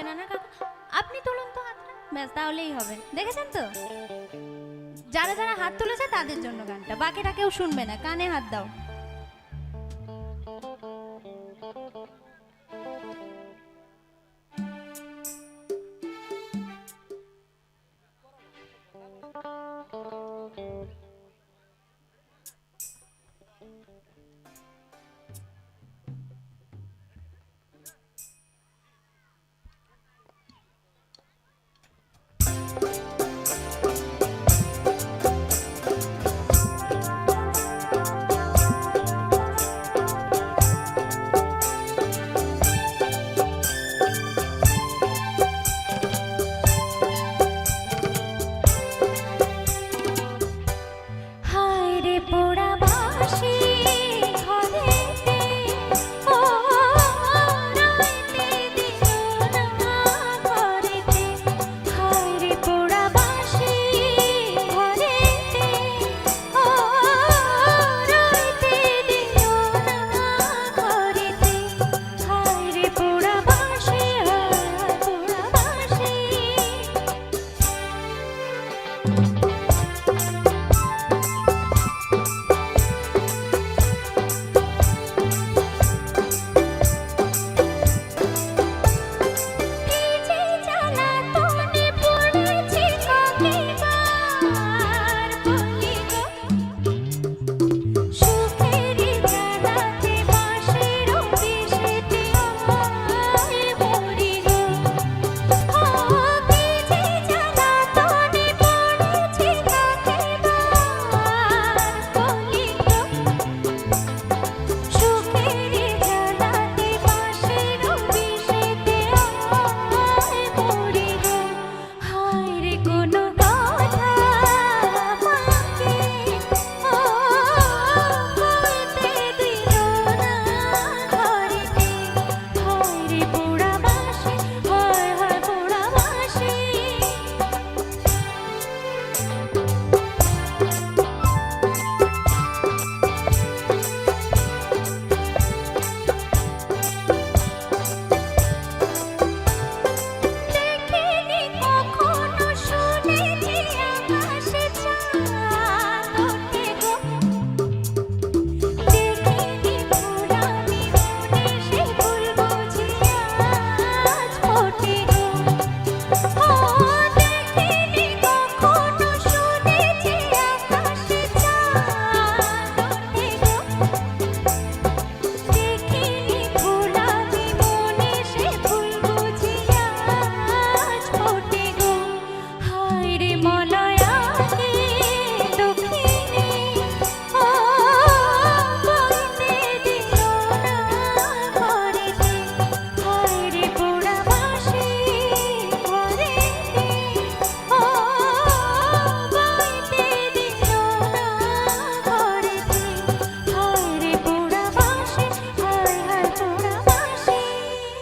হবে না না কাকু। আপনি তুলুন তো হাতটা। ব্যাস, তাহলেই হবে। দেখেছেন তো? যারা যারা হাত তুলেছে তাদের জন্য গানটা। বাকিটা কেউ শুনবে না। কানে হাত দাও। রে